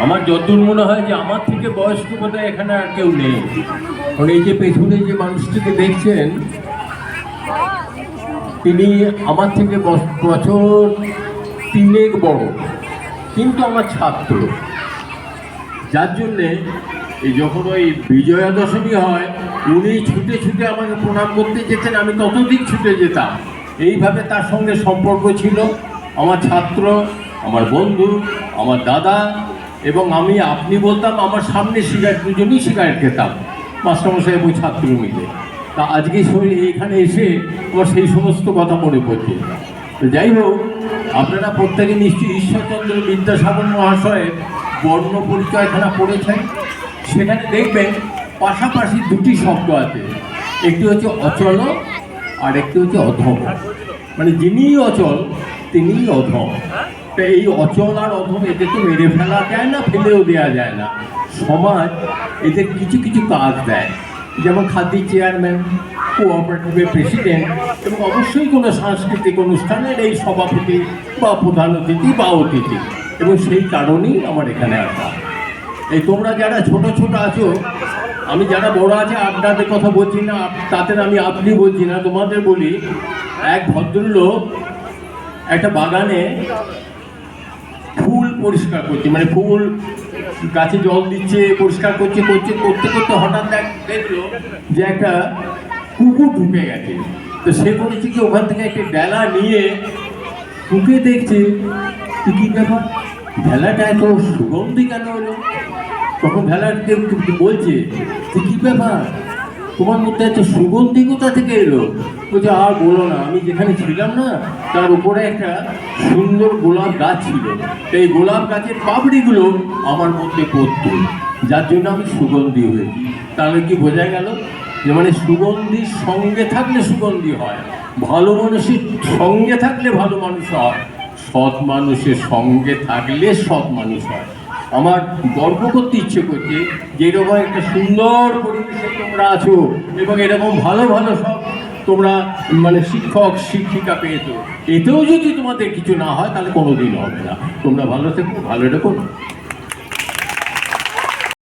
আমার যতদূর মনে হয় যে আমার থেকে বয়স্ক বোধহয় এখানে আর কেউ নেই। কারণ এই যে পেছনে যে মানুষটিকে দেখছেন, তিনি আমার থেকে বছ- বছর তিনেক বড়, কিন্তু আমার ছাত্র। যার জন্যে এই যখন ওই বিজয়া দশমী হয়, উনি ছুটে ছুটে আমাকে প্রণাম করতে যেতেন, আমি ততদিন ছুটে যেতাম। এইভাবে তার সঙ্গে সম্পর্ক ছিল। আমার ছাত্র, আমার বন্ধু, আমার দাদা এবং আমি, আপনি বলতাম, আমার সামনে সিগারেট, দুজনই সিগারেট খেতাম। মাস্টারমশাই এবং ছাত্র মিলে। তা আজকে এখানে এসে আমার সেই সমস্ত কথা মনে পড়ছে। তো যাই হোক, আপনারা প্রত্যেকে নিশ্চয়ই ঈশ্বরচন্দ্র বিদ্যাসাগর মহাশয়ের বর্ণ পরিচয়খানা পড়েছেন। সেখানে দেখবেন পাশাপাশি দুটি শব্দ আছে। একটি হচ্ছে অচল আর একটি হচ্ছে অধম। মানে যিনিই অচল, তিনিই অধম। এই অচল আর অধম তো মেরে ফেলা যায় না, ফেলেও দেওয়া যায় না। সমাজ এদের কিছু কিছু কাজ দেয়। যেমন খাদি চেয়ারম্যান কোঅপারেটিভের প্রেসিডেন্ট এবং অবশ্যই কোনো সাংস্কৃতিক অনুষ্ঠানের এই সভাপতি বা প্রধান অতিথি বা অতিথি। এবং সেই কারণেই আমার এখানে আসা। এই তোমরা যারা ছোট ছোট আছো, আমি যারা বড় আছে, আপনাদের কথা বলছি না, তাদের আমি আপনি বলছি না, তোমাদের বলি, এক ভদ্রলোক একটা বাগানে পরিষ্কার করছে। মানে ফুল, গাছে জল দিচ্ছে, পরিষ্কার করছে করছে, করতে করতে হঠাৎ দেখ- দেখল যে একটা কুকুর ঢুকে গেছে। তো সে করেছে কি, ওখান থেকে একটা ডেলা নিয়ে ঢুকে দেখছে। কি ব্যাপার? ভেলাটা এত সুগন্ধি কেন হলো? তখন ভেলাকে বলছে কি ব্যাপার? তোমার মধ্যে এত সুগন্ধি কোথা থেকে এলো? বলছে আর বলো না, আমি যেখানে ছিলাম না, তার উপরে একটা সুন্দর গোলাপ গাছ ছিল। এই গোলাপ গাছের পাপড়িগুলো আমার মধ্যে পড়তো। যার জন্য আমি সুগন্ধি হয়েছি তাহলে কি বোঝা গেল? যে মানে সুগন্ধির সঙ্গে থাকলে সুগন্ধি হয়, ভালো মানুষের সঙ্গে থাকলে ভালো মানুষ হয়। সৎ মানুষের সঙ্গে থাকলে সৎ মানুষ হয়। আমার গর্ব করতে ইচ্ছে করছে যে এরকম একটা সুন্দর পরিবেশে তোমরা আছো এবং এরকম ভালো ভালো সব তোমরা মানে শিক্ষক, শিক্ষিকা পেয়েছ। এতেও যদি তোমাদের কিছু না হয়, তাহলে কোনো দিন হবে না। তোমরা ভালো থেকো, ভালো রেখো।